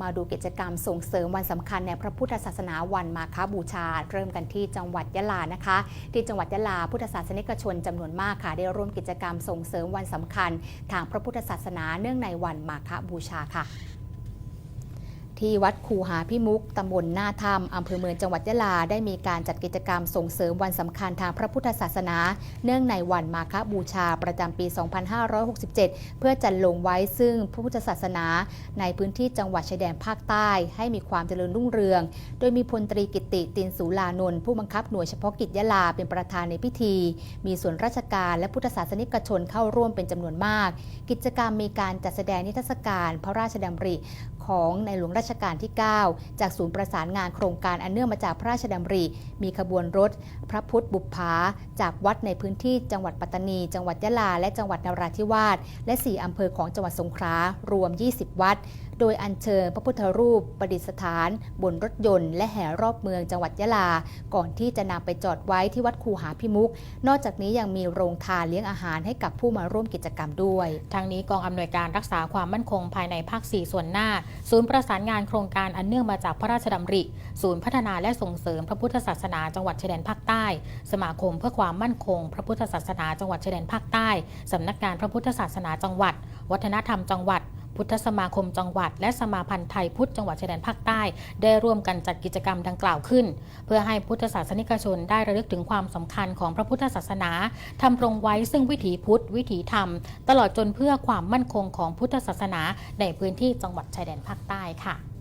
มาดูกิจกรรมส่งเสริมวันสำคัญในพระพุทธศาสนาวันมาคบูชา เริ่มกันที่จังหวัดยะลานะคะ ที่จังหวัดยะลาพุทธศาสนิกชนจำนวนมากค่ะ ได้ร่วมกิจกรรมส่งเสริมวันสำคัญ ทางพระพุทธศาสนาเนื่องในวันมาคบูชาค่ะ ที่วัดคูหาพิมุกตำบลหน้าถ้ำอำเภอเมืองจังหวัดยะลา ได้มีการจัดกิจกรรมส่งเสริมวันสำคัญทางพระพุทธศาสนา เนื่องในวันมาคบูชาประจำปี 2567 เพื่อจัดลงไว้ซึ่งพระพุทธศาสนา ในพื้นที่จังหวัดชายแดนภาคใต้ ให้มีความเจริญรุ่งเรือง โดยมีพลตรีกิติตินสูลานนท์ผู้บังคับหน่วยเฉพาะกิจยะลาเป็นประธานในพิธี มีส่วนราชการและพุทธศาสนิกชนเข้าร่วมเป็นจำนวนมาก กิจกรรมมีการจัดแสดงนิทรรศการพระราชดำริ ของในหลวงรัชกาลที่ 9 จากศูนย์ประสานงานโครงการอันเนื่องมาจากพระราชดำริ มีขบวนรถ พระพุทธบุพภาจากวัดในพื้นที่จังหวัดปัตตานี จังหวัดยะลา และจังหวัดนราธิวาสและ 4 อำเภอของจังหวัดสงขลารวม 20 วัด โดยอัญเชิญพระพุทธรูปประดิษฐาน บนรถยนต์ และแห่รอบเมืองจังหวัดยะลา ก่อนที่จะนำไปจอดไว้ที่วัดคูหาพิมุก นอกจากนี้ยังมีโรงทานเลี้ยงอาหารให้กับผู้มาร่วมกิจกรรมด้วย ทางนี้กองอำนวยการรักษาความมั่นคงภายในภาค 4 ส่วนหน้า ศูนย์ประสานงานโครงการอันเนื่องมาจากพระราชดำริ ศูนย์พัฒนาและส่งเสริมพระพุทธศาสนาจังหวัดชายแดนภาคใต้ สมาคมเพื่อความมั่นคง พระพุทธศาสนาจังหวัดชายแดนภาคใต้สำนักงานพระพุทธศาสนาจังหวัด วัฒนธรรมจังหวัด พุทธสมาคมจังหวัด และสมาพันธ์ไทยพุทธจังหวัดชายแดนภาคใต้ ได้ร่วมกันจัดกิจกรรมดังกล่าวขึ้น เพื่อให้พุทธศาสนิกชนได้ระลึกถึงความสำคัญของพระพุทธศาสนาทำรงไว้ซึ่งวิถีพุทธ วิถีธรรม ตลอดจนเพื่อความมั่นคงของพุทธศาสนาในพื้นที่จังหวัดชายแดนภาคใต้ค่ะ